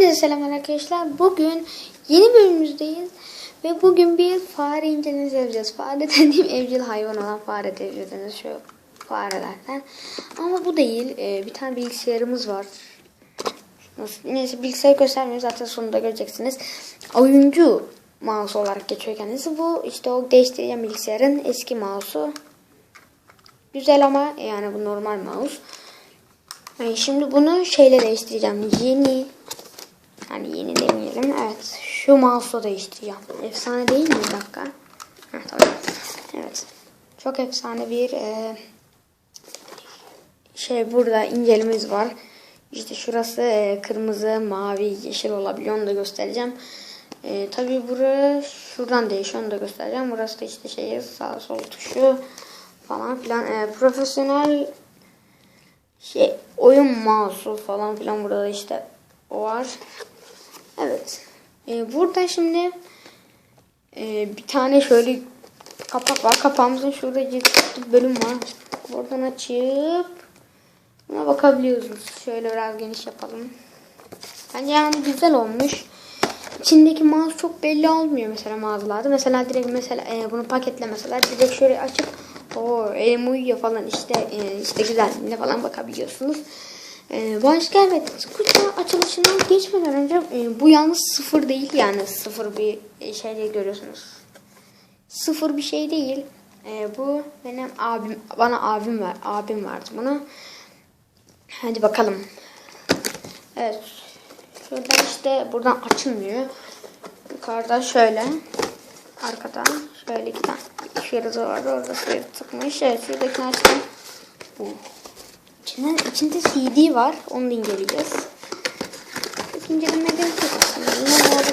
Hepinize selam arkadaşlar. Bugün yeni bölümümüzdeyiz. Ve bugün bir fare incelemesi yapacağız. Fare dediğim evcil hayvan olan fare dediğiniz şu farelerden. Ama bu değil. Ee, bir tane bilgisayarımız var. Nasıl? Neyse bilgisayar göstermiyorum. Zaten sonunda göreceksiniz. Oyuncu mouse olarak geçiyor kendisi. Bu işte o değiştireceğim bilgisayarın eski mouse'u. Güzel ama yani bu normal mouse. Yani şimdi bunu şeyle değiştireceğim. Yeni hani yeni demeyelim. Evet. Şu mouse'la değiştireceğim. Efsane değil mi? Bir dakika. Heh, tamam. Evet. Çok efsane bir e, şey burada incelimiz var. İşte şurası e, kırmızı, mavi, yeşil olabiliyor. Onu da göstereceğim. E, tabii burası şuradan değişiyor. Onu da göstereceğim. Burası da işte şey sağ sol tuşu falan filan. E, profesyonel şey oyun mouse'u falan filan burada işte o var. Evet. Ee, burada şimdi e, bir tane şöyle kapak var. Kapağımızın şurada bir bölüm var. Buradan açıp buna bakabiliyorsunuz. Şöyle biraz geniş yapalım. Bence yani güzel olmuş. İçindeki mouse çok belli olmuyor mesela mağazalarda. Mesela direkt mesela e, bunu paketlemeseler direkt şöyle açıp o elim uyuyor falan işte e, işte güzelliğine falan bakabiliyorsunuz. E, başka evet kutu açılışından geçmeden önce e, bu yalnız sıfır değil yani sıfır bir şey değil görüyorsunuz. Sıfır bir şey değil. E, bu benim abim bana abim ver abim verdi bunu. Hadi bakalım. Evet. Şuradan işte buradan açılmıyor. Yukarıda şöyle. Arkadan şöyle iki tane şurası vardı. Orada suyu tıkmış. Evet şuradakini açtım. Bu. İçinden, içinde CD var. Onu da inceleyeceğiz. Çok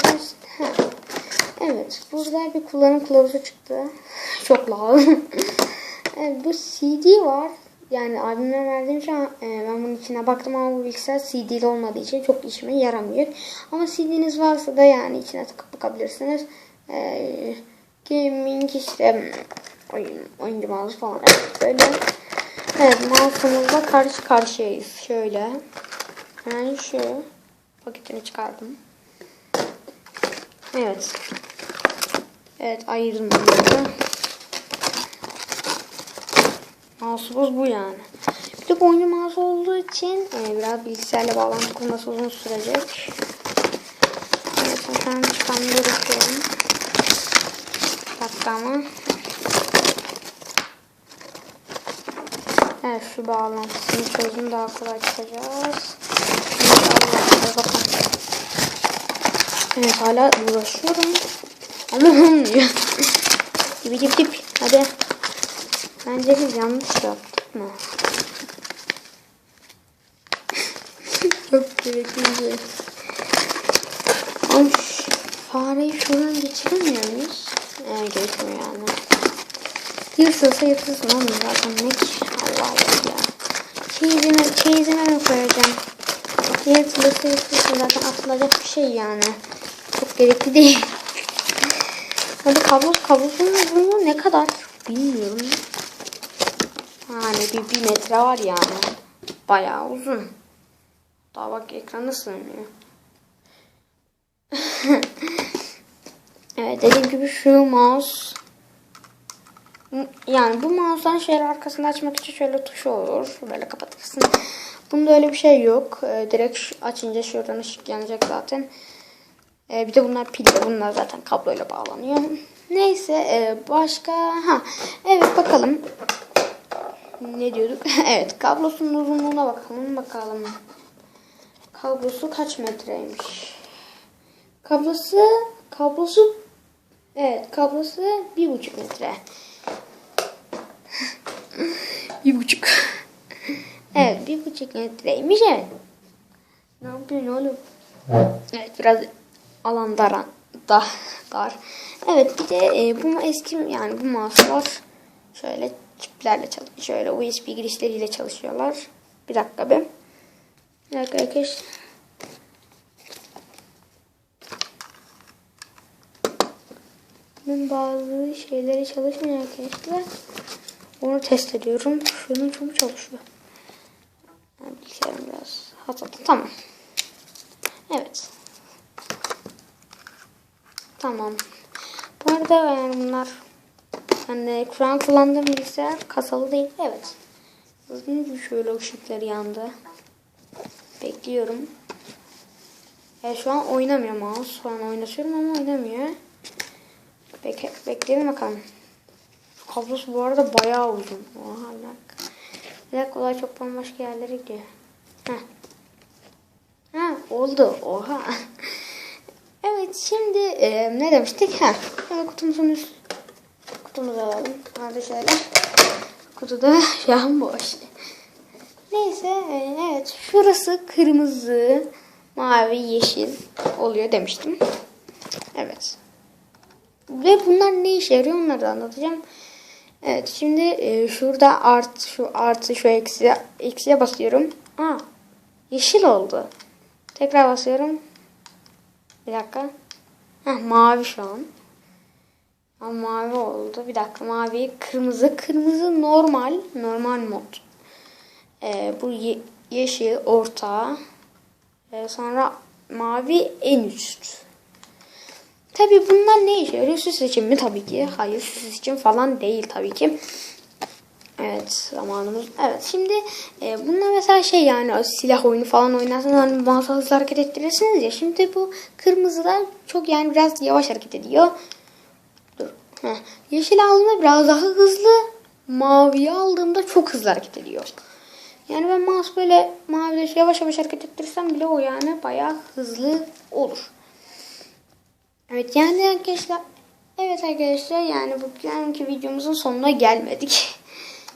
aslında. Evet. Burada bir kullanım kılavuzu çıktı. Çok lav. evet, bu CD var. Yani abimden verdiğim şey e, ben bunun içine baktım ama bu bilgisayar CD'li olmadığı için çok işime yaramıyor. Ama CD'niz varsa da yani içine tıkıp bakabilirsiniz. E, gaming işte oyun, oyuncu mouse falan evet, böyle. Evet mouse'umuzla karşı karşıyayız. Şöyle. Ben şu paketini çıkardım. Evet. Evet ayırdım bunları. Mouse'umuz bu yani. Bir de bu oyuncu mouse olduğu için e, biraz bilgisayarla bağlantı kurması uzun sürecek. Evet an çıkanları bakıyorum. Dakika ama. Evet şu bağlantısını çözüm daha kolay çıkacağız. Evet hala uğraşıyorum. Ama olmuyor. dip dip dip. Hadi. Bence biz yanlış yaptık mı? Çok gerekli. Ama fareyi şuradan geçiremiyor muyuz? Ee, geçmiyor yani. Yırtılsa yırtılsın oğlum zaten ne ki? Allah Allah ya. Çeyizime, çeyizime mi koyacağım? Yırtılırsa yırtılsın zaten atılacak bir şey yani. Çok gerekli değil. Hadi kablosu kablosunun uzunluğu ne kadar? Bilmiyorum. Yani bir, bir metre var yani. Bayağı uzun. Daha bak ekrana sığmıyor. evet dediğim gibi şu mouse yani bu mouse'dan şöyle arkasını açmak için şöyle tuşu olur. Böyle kapatırsın. Bunda öyle bir şey yok. Ee, direkt açınca şuradan ışık yanacak zaten. Ee, bir de bunlar pilli. Bunlar zaten kabloyla bağlanıyor. Neyse e, başka ha evet bakalım. Ne diyorduk? evet kablosunun uzunluğuna bakalım bakalım. Kablosu kaç metreymiş? Kablosu kablosu evet kablosu bir buçuk metre. Bir buçuk. evet bir buçuk metreymiş evet. Ne yapıyorsun oğlum? Evet biraz alan dar, da, dar. Evet bir de e, bu eski yani bu mouse'lar şöyle çiplerle çalışıyor. Şöyle USB girişleriyle çalışıyorlar. Bir dakika be. Bir dakika arkadaşlar. Bazı şeyleri çalışmıyor arkadaşlar. Onu test ediyorum. Şunun çok çalışıyor. Yani bilgisayarım biraz hatalı. Tamam. Evet. Tamam. Bu arada yani bunlar yani şu an kullandığım bilgisayar kasalı değil. Evet. Gördüğünüz gibi şöyle ışıkları yandı. Bekliyorum. E, şu an oynamıyor mouse. Şu an oynatıyorum ama oynamıyor. Bek bekleyelim bakalım. Kablosu bu arada bayağı uzun. Oha bak. Bir dakika olay çok bambaşka yerlere gidiyor. Heh. Ha oldu. Oha. evet şimdi e, ne demiştik? Ha. Şöyle kutumuzun üst kutumuzu alalım. Hadi şöyle. Kutuda şu boş. Neyse e, evet şurası kırmızı, mavi, yeşil oluyor demiştim. Evet. Ve bunlar ne işe yarıyor onları anlatacağım. Evet şimdi e, şurada art şu artı şu eksi eksiye basıyorum. Aa yeşil oldu. Tekrar basıyorum. Bir dakika. Heh, mavi şu an. Aa, mavi oldu. Bir dakika mavi kırmızı. Kırmızı normal. Normal mod. Ee, bu ye- yeşil orta. Ee, sonra mavi en üst. Tabii bunlar ne işe yarıyor? Süs için mi? Tabii ki. Hayır süs için falan değil tabii ki. Evet zamanımız. Evet şimdi e, bunlar mesela şey yani silah oyunu falan oynarsanız hani mouse'a hızlı hareket ettirirsiniz ya. Şimdi bu kırmızılar çok yani biraz yavaş hareket ediyor. Dur. Heh. Yeşil aldığımda biraz daha hızlı. Maviyi aldığımda çok hızlı hareket ediyor. Yani ben mouse böyle mavide yavaş yavaş hareket ettirirsem bile o yani bayağı hızlı olur. Evet yani arkadaşlar evet arkadaşlar yani bugünkü videomuzun sonuna gelmedik.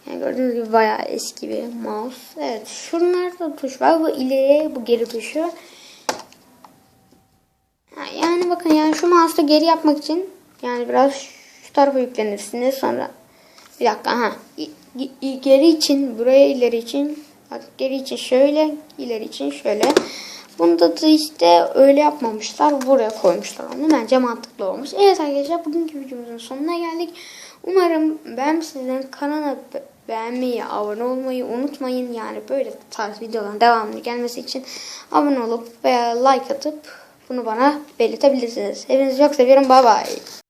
Yani gördüğünüz gibi bayağı eski bir mouse. Evet şunlarda tuş var. Bu ileri bu geri tuşu. Yani bakın yani şu mouse'u geri yapmak için yani biraz şu tarafa yüklenirsiniz sonra bir dakika ha geri için buraya ileri için bak geri için şöyle ileri için şöyle Bunda da işte öyle yapmamışlar. Buraya koymuşlar onu. Bence mantıklı olmuş. Evet arkadaşlar bugünkü videomuzun sonuna geldik. Umarım ben sizin kanala be- beğenmeyi, abone olmayı unutmayın. Yani böyle tarz videoların devamlı gelmesi için abone olup veya like atıp bunu bana belirtebilirsiniz. Hepinizi çok seviyorum. Bay bay.